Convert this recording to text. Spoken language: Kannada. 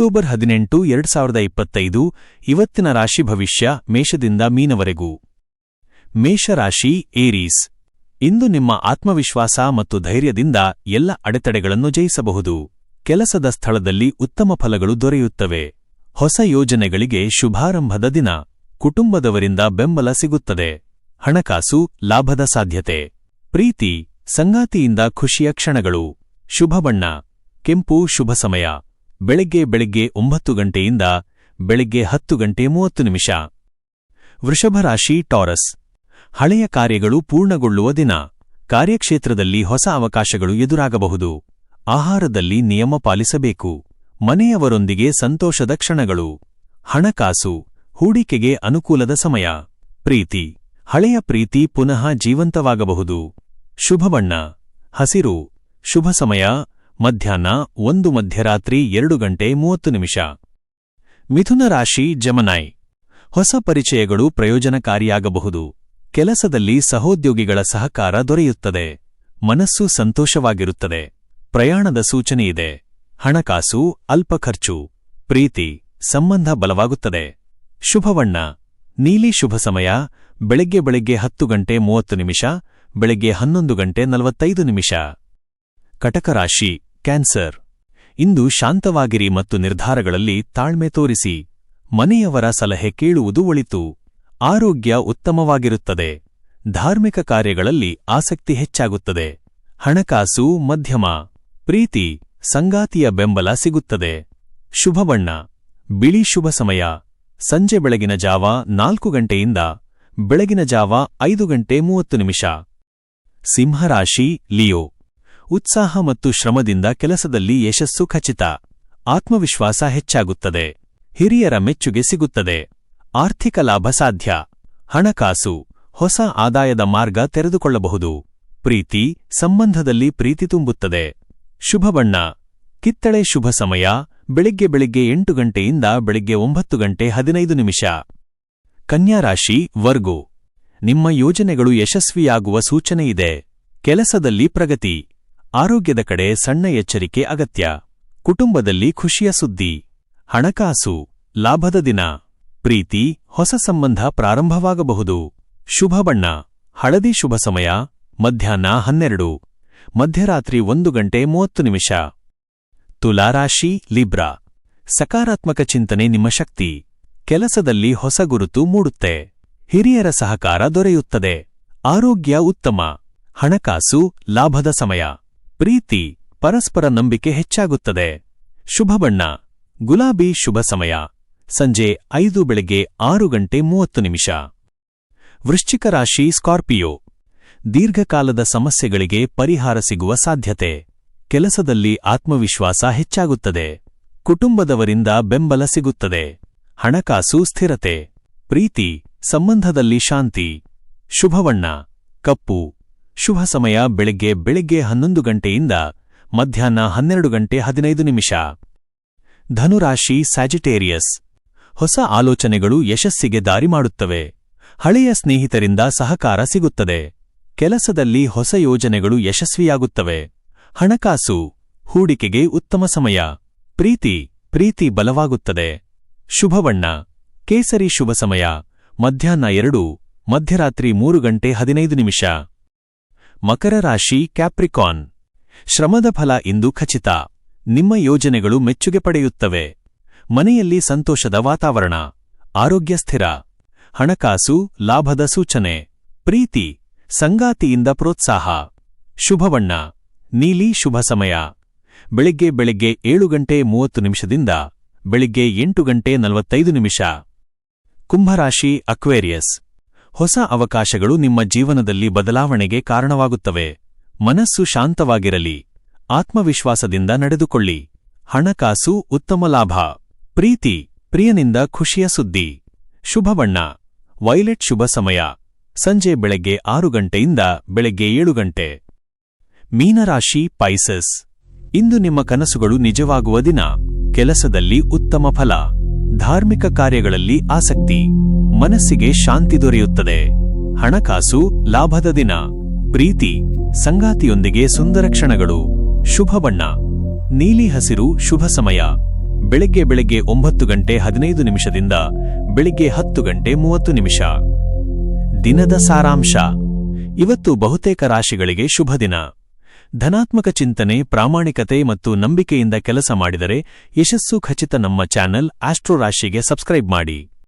ಅಕ್ಟೋಬರ್ ಹದಿನೆಂಟು, ಎರಡ್ ಸಾವಿರದ ಇಪ್ಪತ್ತೈದು, ಇವತ್ತಿನ ರಾಶಿ ಭವಿಷ್ಯ ಮೇಷದಿಂದ ಮೀನವರೆಗೂ. ಮೇಷರಾಶಿ ಏರೀಸ್. ಇಂದು ನಿಮ್ಮ ಆತ್ಮವಿಶ್ವಾಸ ಮತ್ತು ಧೈರ್ಯದಿಂದ ಎಲ್ಲ ಅಡೆತಡೆಗಳನ್ನು ಜಯಿಸಬಹುದು. ಕೆಲಸದ ಸ್ಥಳದಲ್ಲಿ ಉತ್ತಮ ಫಲಗಳು ದೊರೆಯುತ್ತವೆ. ಹೊಸ ಯೋಜನೆಗಳಿಗೆ ಶುಭಾರಂಭದ ದಿನ. ಕುಟುಂಬದವರಿಂದ ಬೆಂಬಲ ಸಿಗುತ್ತದೆ. ಹಣಕಾಸು ಲಾಭದ ಸಾಧ್ಯತೆ. ಪ್ರೀತಿ, ಸಂಗಾತಿಯಿಂದ ಖುಷಿಯ ಕ್ಷಣಗಳು. ಶುಭಬಣ್ಣ ಕೆಂಪು ಶುಭ ಸಮಯ. ಬೆಳಗ್ಗೆ ಬೆಳಗ್ಗೆ ಒಂಬತ್ತು ಗಂಟೆಯಿಂದ ಬೆಳಗ್ಗೆ ಹತ್ತು ಗಂಟೆ ಮೂವತ್ತು ನಿಮಿಷ. ವೃಷಭರಾಶಿ ಟಾರಸ್. ಹಳೆಯ ಕಾರ್ಯಗಳು ಪೂರ್ಣಗೊಳ್ಳುವ ದಿನ. ಕಾರ್ಯಕ್ಷೇತ್ರದಲ್ಲಿ ಹೊಸ ಅವಕಾಶಗಳು ಎದುರಾಗಬಹುದು. ಆಹಾರದಲ್ಲಿ ನಿಯಮ ಪಾಲಿಸಬೇಕು. ಮನೆಯವರೊಂದಿಗೆ ಸಂತೋಷದ ಕ್ಷಣಗಳು. ಹಣಕಾಸು. ಹೂಡಿಕೆಗೆ ಅನುಕೂಲದ ಸಮಯ. ಪ್ರೀತಿ. ಹಳೆಯ ಪ್ರೀತಿ ಪುನಃ ಜೀವಂತವಾಗಬಹುದು. ಶುಭ ಬಣ್ಣ. ಹಸಿರು. ಶುಭ ಸಮಯ. ಮಧ್ಯಾಹ್ನ ಒಂದು ಮಧ್ಯರಾತ್ರಿ ಎರಡು ಗಂಟೆ ಮೂವತ್ತು ನಿಮಿಷ. ಮಿಥುನ ರಾಶಿ ಜಮನಾಯ್. ಹೊಸ ಪರಿಚಯಗಳು ಪ್ರಯೋಜನಕಾರಿಯಾಗಬಹುದು. ಕೆಲಸದಲ್ಲಿ ಸಹೋದ್ಯೋಗಿಗಳ ಸಹಕಾರ ದೊರೆಯುತ್ತದೆ. ಮನಸ್ಸು ಸಂತೋಷವಾಗಿರುತ್ತದೆ. ಪ್ರಯಾಣದ ಸೂಚನೆಯಿದೆ ಹಣಕಾಸು, ಅಲ್ಪ ಖರ್ಚು, ಪ್ರೀತಿ, ಸಂಬಂಧ ಬಲವಾಗುತ್ತದೆ. ಶುಭವಣ್ಣ. ನೀಲಿ ಶುಭ ಸಮಯ. ಬೆಳಗ್ಗೆ ಬೆಳಗ್ಗೆ ಹತ್ತು ಗಂಟೆ ಮೂವತ್ತು ನಿಮಿಷ. ಬೆಳಗ್ಗೆ ಹನ್ನೊಂದು ಗಂಟೆ ನಲವತ್ತೈದು ನಿಮಿಷ. ಕಟಕರಾಶಿ. ಕ್ಯಾನ್ಸರ್. ಇಂದು ಶಾಂತವಾಗಿರಿ ಮತ್ತು ನಿರ್ಧಾರಗಳಲ್ಲಿ ತಾಳ್ಮೆ ತೋರಿಸಿ. ಮನೆಯವರ ಸಲಹೆ ಕೇಳುವುದು ಒಳಿತು. ಆರೋಗ್ಯ ಉತ್ತಮವಾಗಿರುತ್ತದೆ. ಧಾರ್ಮಿಕ ಕಾರ್ಯಗಳಲ್ಲಿ ಆಸಕ್ತಿ ಹೆಚ್ಚಾಗುತ್ತದೆ. ಹಣಕಾಸು ಮಧ್ಯಮ. ಪ್ರೀತಿ, ಸಂಗಾತಿಯ ಬೆಂಬಲ ಸಿಗುತ್ತದೆ. ಶುಭಬಣ್ಣ ಬಿಳಿ ಶುಭ ಸಮಯ. ಸಂಜೆ ಬೆಳಗಿನ ಜಾವ ನಾಲ್ಕು ಗಂಟೆಯಿಂದ ಬೆಳಗಿನ ಜಾವ ಐದು ಗಂಟೆ ಮೂವತ್ತು ನಿಮಿಷ. ಸಿಂಹರಾಶಿ, ಲಿಯೋ. ಉತ್ಸಾಹ ಮತ್ತು ಶ್ರಮದಿಂದ ಕೆಲಸದಲ್ಲಿ ಯಶಸ್ಸು ಖಚಿತ. ಆತ್ಮವಿಶ್ವಾಸ ಹೆಚ್ಚಾಗುತ್ತದೆ. ಹಿರಿಯರ ಮೆಚ್ಚುಗೆ ಸಿಗುತ್ತದೆ. ಆರ್ಥಿಕ ಲಾಭ ಸಾಧ್ಯ. ಹಣಕಾಸು, ಹೊಸ ಆದಾಯದ ಮಾರ್ಗ ತೆರೆದುಕೊಳ್ಳಬಹುದು. ಪ್ರೀತಿ, ಸಂಬಂಧದಲ್ಲಿ ಪ್ರೀತಿ ತುಂಬುತ್ತದೆ. ಶುಭ ಬಣ್ಣ. ಕಿತ್ತಳೆ ಶುಭ ಸಮಯ. ಬೆಳಿಗ್ಗೆ ಬೆಳಿಗ್ಗೆ ಎಂಟು ಗಂಟೆಯಿಂದ ಬೆಳಿಗ್ಗೆ ಒಂಬತ್ತು ಗಂಟೆ ಹದಿನೈದು ನಿಮಿಷ. ಕನ್ಯಾರಾಶಿ ವರ್ಗು. ನಿಮ್ಮ ಯೋಜನೆಗಳು ಯಶಸ್ವಿಯಾಗುವ ಸೂಚನೆಯಿದೆ ಕೆಲಸದಲ್ಲಿ ಪ್ರಗತಿ. ಆರೋಗ್ಯದ ಕಡೆ ಸಣ್ಣ ಎಚ್ಚರಿಕೆ ಅಗತ್ಯ. ಕುಟುಂಬದಲ್ಲಿ ಖುಷಿಯ ಸುದ್ದಿ. ಹಣಕಾಸು. ಲಾಭದ ದಿನ. ಪ್ರೀತಿ, ಹೊಸ ಸಂಬಂಧ ಪ್ರಾರಂಭವಾಗಬಹುದು. ಶುಭ ಬಣ್ಣ. ಹಳದಿ ಶುಭ ಸಮಯ. ಮಧ್ಯಾಹ್ನ ಹನ್ನೆರಡು. ಮಧ್ಯರಾತ್ರಿ ಒಂದು ಗಂಟೆ ಮೂವತ್ತು ನಿಮಿಷ. ತುಲಾರಾಶಿ ಲಿಬ್ರಾ. ಸಕಾರಾತ್ಮಕ ಚಿಂತನೆ ನಿಮ್ಮ ಶಕ್ತಿ. ಕೆಲಸದಲ್ಲಿ ಹೊಸ ಗುರುತು ಮೂಡುತ್ತೆ. ಹಿರಿಯರ ಸಹಕಾರ ದೊರೆಯುತ್ತದೆ. ಆರೋಗ್ಯ ಉತ್ತಮ. ಹಣಕಾಸು, ಲಾಭದ ಸಮಯ. ಪ್ರೀತಿ ಪರಸ್ಪರ ನಂಬಿಕೆ ಹೆಚ್ಚಾಗುತ್ತದೆ. ಶುಭ ಬಣ್ಣ. ಗುಲಾಬಿ ಶುಭ ಸಮಯ. ಸಂಜೆ ಐದು ಬೆಳಗ್ಗೆ ಆರು ಗಂಟೆ ಮೂವತ್ತು ನಿಮಿಷ. ವೃಶ್ಚಿಕ ರಾಶಿ ಸ್ಕಾರ್ಪಿಯೋ. ದೀರ್ಘಕಾಲದ ಸಮಸ್ಯೆಗಳಿಗೆ ಪರಿಹಾರ ಸಿಗುವ ಸಾಧ್ಯತೆ. ಕೆಲಸದಲ್ಲಿ ಆತ್ಮವಿಶ್ವಾಸ ಹೆಚ್ಚಾಗುತ್ತದೆ. ಕುಟುಂಬದವರಿಂದ ಬೆಂಬಲ ಸಿಗುತ್ತದೆ. ಹಣಕಾಸು ಸ್ಥಿರತೆ. ಪ್ರೀತಿ, ಸಂಬಂಧದಲ್ಲಿ ಶಾಂತಿ. ಶುಭವಣ್ಣ ಕಪ್ಪು. ಶುಭ ಸಮಯ ಬೆಳಿಗ್ಗೆ ಬೆಳಿಗ್ಗೆ ಹನ್ನೊಂದು ಗಂಟೆಯಿಂದ ಮಧ್ಯಾಹ್ನ ಹನ್ನೆರಡು ಗಂಟೆ ಹದಿನೈದು ನಿಮಿಷ. ಧನುರಾಶಿ ಸ್ಯಾಜಿಟೇರಿಯಸ್ ಹೊಸ ಆಲೋಚನೆಗಳು ಯಶಸ್ಸಿಗೆ ದಾರಿ ಮಾಡುತ್ತವೆ. ಹಳೆಯ ಸ್ನೇಹಿತರಿಂದ ಸಹಕಾರ ಸಿಗುತ್ತದೆ. ಕೆಲಸದಲ್ಲಿ ಹೊಸ ಯೋಜನೆಗಳು ಯಶಸ್ವಿಯಾಗುತ್ತವೆ. ಹಣಕಾಸು, ಹೂಡಿಕೆಗೆ ಉತ್ತಮ ಸಮಯ. ಪ್ರೀತಿ ಪ್ರೀತಿ ಬಲವಾಗುತ್ತದೆ. ಶುಭವಣ್ಣ. ಕೇಸರಿ ಶುಭ ಸಮಯ. ಮಧ್ಯಾಹ್ನ ಎರಡು, ಮಧ್ಯರಾತ್ರಿ ಮೂರು ಗಂಟೆ ಹದಿನೈದು ನಿಮಿಷ. ಮಕರ ರಾಶಿ ಕ್ಯಾಪ್ರಿಕಾನ್. ಶ್ರಮದ ಫಲ ಇಂದು ಖಚಿತ. ನಿಮ್ಮ ಯೋಜನೆಗಳು ಮೆಚ್ಚುಗೆ ಪಡೆಯುತ್ತವೆ. ಮನೆಯಲ್ಲಿ ಸಂತೋಷದ ವಾತಾವರಣ. ಆರೋಗ್ಯ ಸ್ಥಿರ. ಹಣಕಾಸು, ಲಾಭದ ಸೂಚನೆ. ಪ್ರೀತಿ, ಸಂಗಾತಿಯಿಂದ ಪ್ರೋತ್ಸಾಹ. ಶುಭವಣ್ಣ. ನೀಲಿ ಶುಭ ಸಮಯ. ಬೆಳಿಗ್ಗೆ ಬೆಳಿಗ್ಗೆ ಏಳು ಗಂಟೆ ಮೂವತ್ತು ನಿಮಿಷದಿಂದ ಬೆಳಿಗ್ಗೆ ಎಂಟು ಗಂಟೆ ನಲವತ್ತೈದು ನಿಮಿಷ. ಕುಂಭರಾಶಿ ಅಕ್ವೇರಿಯಸ್. ಹೊಸ ಅವಕಾಶಗಳು ನಿಮ್ಮ ಜೀವನದಲ್ಲಿ ಬದಲಾವಣೆಗೆ ಕಾರಣವಾಗುತ್ತವೆ. ಮನಸ್ಸು ಶಾಂತವಾಗಿರಲಿ. ಆತ್ಮವಿಶ್ವಾಸದಿಂದ ನಡೆದುಕೊಳ್ಳಿ. ಹಣಕಾಸು ಉತ್ತಮ ಲಾಭ. ಪ್ರೀತಿ, ಪ್ರಿಯನಿಂದ ಖುಷಿಯ ಸುದ್ದಿ. ಶುಭವಣ್ಣ. ವೈಲೆಟ್ ಶುಭ ಸಮಯ. ಸಂಜೆ ಬೆಳಗ್ಗೆ ಆರು ಗಂಟೆಯಿಂದ ಬೆಳಗ್ಗೆ ಏಳು ಗಂಟೆ. ಮೀನರಾಶಿ ಪೈಸಸ್. ಇಂದು ನಿಮ್ಮ ಕನಸುಗಳು ನಿಜವಾಗುವ ದಿನ. ಕೆಲಸದಲ್ಲಿ ಉತ್ತಮ ಫಲ. ಧಾರ್ಮಿಕ ಕಾರ್ಯಗಳಲ್ಲಿ ಆಸಕ್ತಿ. ಮನಸ್ಸಿಗೆ ಶಾಂತಿ ದೊರೆಯುತ್ತದೆ. ಹಣಕಾಸು, ಲಾಭದ ದಿನ. ಪ್ರೀತಿ, ಸಂಗಾತಿಯೊಂದಿಗೆ ಸುಂದರ ಕ್ಷಣಗಳು. ಶುಭ ಬಣ್ಣ. ನೀಲಿ ಹಸಿರು, ಶುಭ ಸಮಯ. ಬೆಳಗ್ಗೆ ಬೆಳಗ್ಗೆ ಒಂಬತ್ತು ಗಂಟೆ ಹದಿನೈದು ನಿಮಿಷದಿಂದ ಬೆಳಿಗ್ಗೆ ಹತ್ತು ಗಂಟೆ ಮೂವತ್ತು ನಿಮಿಷ. ದಿನದ ಸಾರಾಂಶ. ಇವತ್ತು ಬಹುತೇಕ ರಾಶಿಗಳಿಗೆ ಶುಭ ದಿನ. ಧನಾತ್ಮಕ ಚಿಂತನೆ ಪ್ರಾಮಾಣಿಕತೆ ಮತ್ತು ನಂಬಿಕೆಯಿಂದ ಕೆಲಸ ಮಾಡಿದರೆ ಯಶಸ್ಸು ಖಚಿತ ನಮ್ಮ ಚಾನೆಲ್ ಆಸ್ಟ್ರೋರಾಶಿಗೆ ಸಬ್ಸ್ಕ್ರೈಬ್ ಮಾಡಿ.